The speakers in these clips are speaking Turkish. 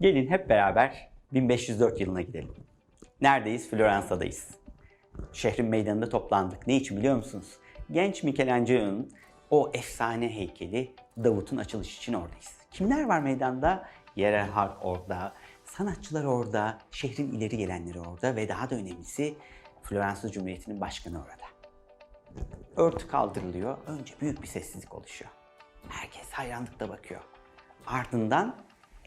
Gelin hep beraber 1504 yılına gidelim. Neredeyiz? Floransa'dayız. Şehrin meydanında toplandık. Ne için biliyor musunuz? Genç Michelangelo'nun o efsane heykeli Davut'un açılışı için oradayız. Kimler var meydanda? Yerel halk orada, sanatçılar orada, şehrin ileri gelenleri orada ve daha da önemlisi Floransa Cumhuriyeti'nin başkanı orada. Örtü kaldırılıyor. Önce büyük bir sessizlik oluşuyor. Herkes hayranlıkla bakıyor. Ardından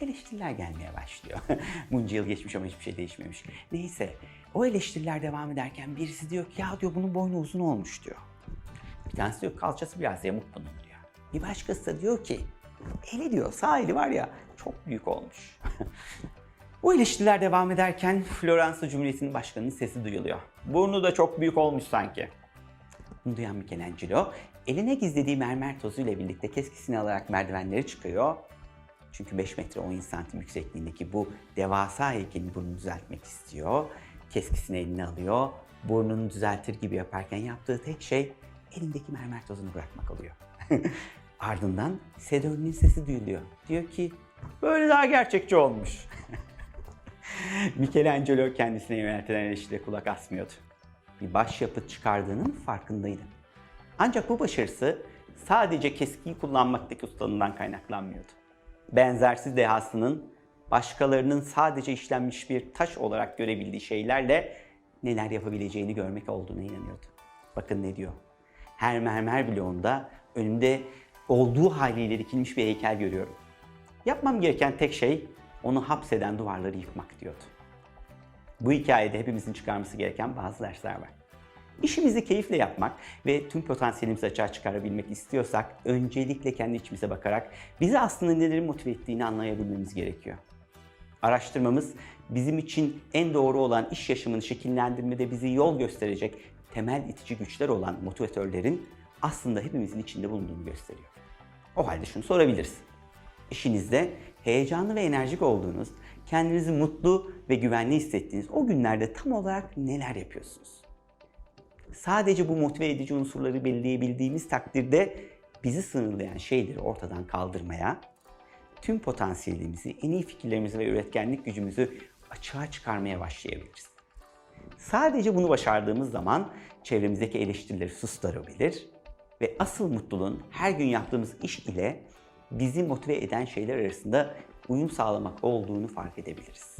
eleştiriler gelmeye başlıyor. Bunca yıl geçmiş ama hiçbir şey değişmemiş. Neyse o eleştiriler devam ederken birisi diyor ki ya diyor bunun boynu uzun olmuş diyor. Bir tanesi diyor kalçası biraz yamuk bunun diyor. Bir başkası da diyor ki eli diyor sağ eli var ya çok büyük olmuş. Bu eleştiriler devam ederken Floransa Cumhuriyeti'nin başkanının sesi duyuluyor. Burnu da çok büyük olmuş sanki. Bunu duyan Michelangelo eline gizlediği mermer tozuyla birlikte keskisini alarak merdivenleri çıkıyor. Çünkü 5 metre 17 santim yüksekliğindeki bu devasa heykelin burnunu düzeltmek istiyor. Keskisini eline alıyor. Burnunu düzeltir gibi yaparken yaptığı tek şey elindeki mermer tozunu bırakmak oluyor. Ardından Sedoni'nin sesi duyuluyor. Diyor ki böyle daha gerçekçi olmuş. Michelangelo kendisine yöneltilen eleştiriye kulak asmıyordu. Bir başyapıt çıkardığının farkındaydı. Ancak bu başarısı sadece keskiyi kullanmaktaki ustalığından kaynaklanmıyordu. Benzersiz dehasının başkalarının sadece işlenmiş bir taş olarak görebildiği şeylerle neler yapabileceğini görmek olduğuna inanıyordu. Bakın ne diyor. Her mermer bloğunda önümde olduğu haliyle dikilmiş bir heykel görüyorum. Yapmam gereken tek şey onu hapseden duvarları yıkmak diyordu. Bu hikayede hepimizin çıkarması gereken bazı dersler var. İşimizi keyifle yapmak ve tüm potansiyelimizi açığa çıkarabilmek istiyorsak öncelikle kendi içimize bakarak bizi aslında neleri motive ettiğini anlayabilmemiz gerekiyor. Araştırmamız bizim için en doğru olan iş yaşamını şekillendirmede bizi yol gösterecek temel itici güçler olan motivatörlerin aslında hepimizin içinde bulunduğunu gösteriyor. O halde şunu sorabiliriz. İşinizde heyecanlı ve enerjik olduğunuz, kendinizi mutlu ve güvenli hissettiğiniz o günlerde tam olarak neler yapıyorsunuz? Sadece bu motive edici unsurları belirleyebildiğimiz takdirde bizi sınırlayan şeyleri ortadan kaldırmaya, tüm potansiyelimizi, en iyi fikirlerimizi ve üretkenlik gücümüzü açığa çıkarmaya başlayabiliriz. Sadece bunu başardığımız zaman çevremizdeki eleştirileri susturabilir ve asıl mutluluğun her gün yaptığımız iş ile bizi motive eden şeyler arasında uyum sağlamak olduğunu fark edebiliriz.